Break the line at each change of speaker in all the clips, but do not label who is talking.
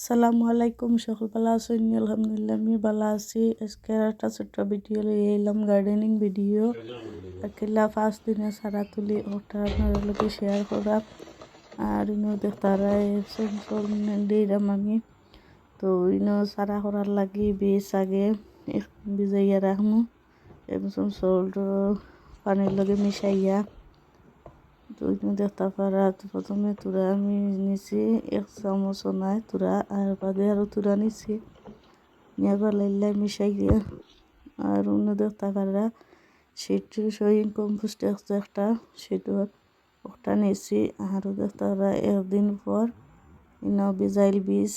আসসালামু আলাইকুম, সকল ভালো আছেন? আলহামদুলিল্লাহ, আমি ভালো আছি। আজকে একটা ছোট্ট ভিডিও লিয়ে এলাম গার্ডেনিং ভিডিও আকিলা পাঁচ দিনে সারা তুলি, ওটা আপনাদের লোকে শেয়ার করা আর ইনো দেখতারাই দিলাম আমি। তো ইনো সারা করার লাগি বীজ আগে ভিজাইয়া রাখমু। এবং সল্ট পানির লগে মিশাইয়া তো ইনো দেখতে পারা তো প্রথমে তুরা আমি নিছি, এক চামচ নাই, তুরা আর বাদে আরও তুরা নিছি। নিয়ে লাইলা মিশাই দিয়া। আর অন্য দেখতে পারা, সেটি সইন কম্পোস্ট একটা সেটার ওটা নিছি। আরও দেখতে পারা, একদিন পর ইনো বিজাইল বীজ।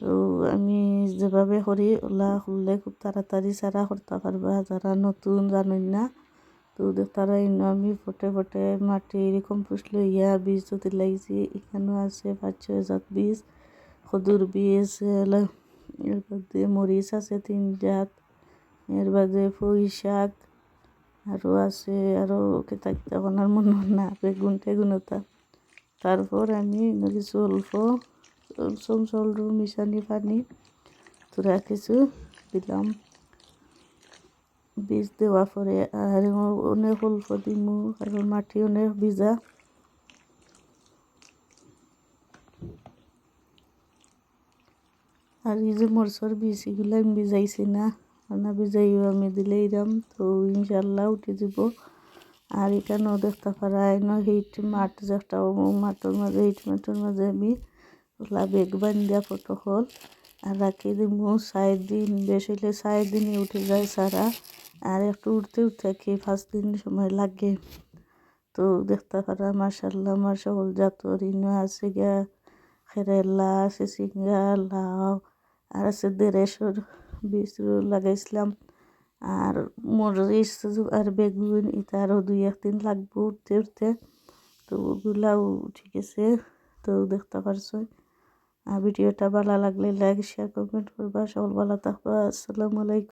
তো আমি যেভাবে করি, ওলা করলে খুব তাড়াতাড়ি সারা করতে পারবা, যারা নতুন জানেন না। তো তারা আমি ফটে ফটে মাটির কম্পোস্ট লইয়া বীজ যদি লাগছি এখানেও আছে পাঁচ ছয় জাত বীজ খদুর বীজ এর বাদে মরিচ আছে তিন জাত এর বাদে পুঁই শাক আরও আছে আরও কেতা কেতা বানার মনে না বেগুন টেগুনতা তারপর আমি কিছু অল্প চমচল মিশানি পানি তোরা কিছু দিলাম বীজ দেওয়া পরে, আর অনেক অল্প দিমু কারণ মাটি অনেক ভিজা। আর এই যে মরসর বীজ, এগুলো আমি ভিজাইছি না। না ভিজাইও আমি দিলে এরাম, তো ইনশাল্লাহ উঠে দিব আর এখানেও দেখতে পারাই ন হিট মাঠ যে একটা মাঠের মাঝে হিট মাঠের মাঝে আমি ওলা বেগ বান্ধিয়া প্রটোকল আর রাখি দিব চার দিন, বেশ হইলে চার দিনে উঠে যায় সারা। আর একটু উঠতে উঠতে কি পাঁচ দিন সময় লাগে। তো দেখতে পারা মার্শাল্লাহ আমার সকল জাতর ইনো আছে গিয়া। খেরেলা আছে সিঙ্গা লাউ আর আছে দেড়েশোর বীজ লাগাইছিলাম আর মরিচ, আর বেগুন, এটা আরও দুই একদিন লাগবে উঠতে উঠতে তো ওগুলাও ঠিক আছে, তো দেখতে পারছ। আর ভিডিওটা ভালো লাগলে লাইক শেয়ার কমেন্ট করবা। সকল ভালো থাকবা। আসসালামু আলাইকুম।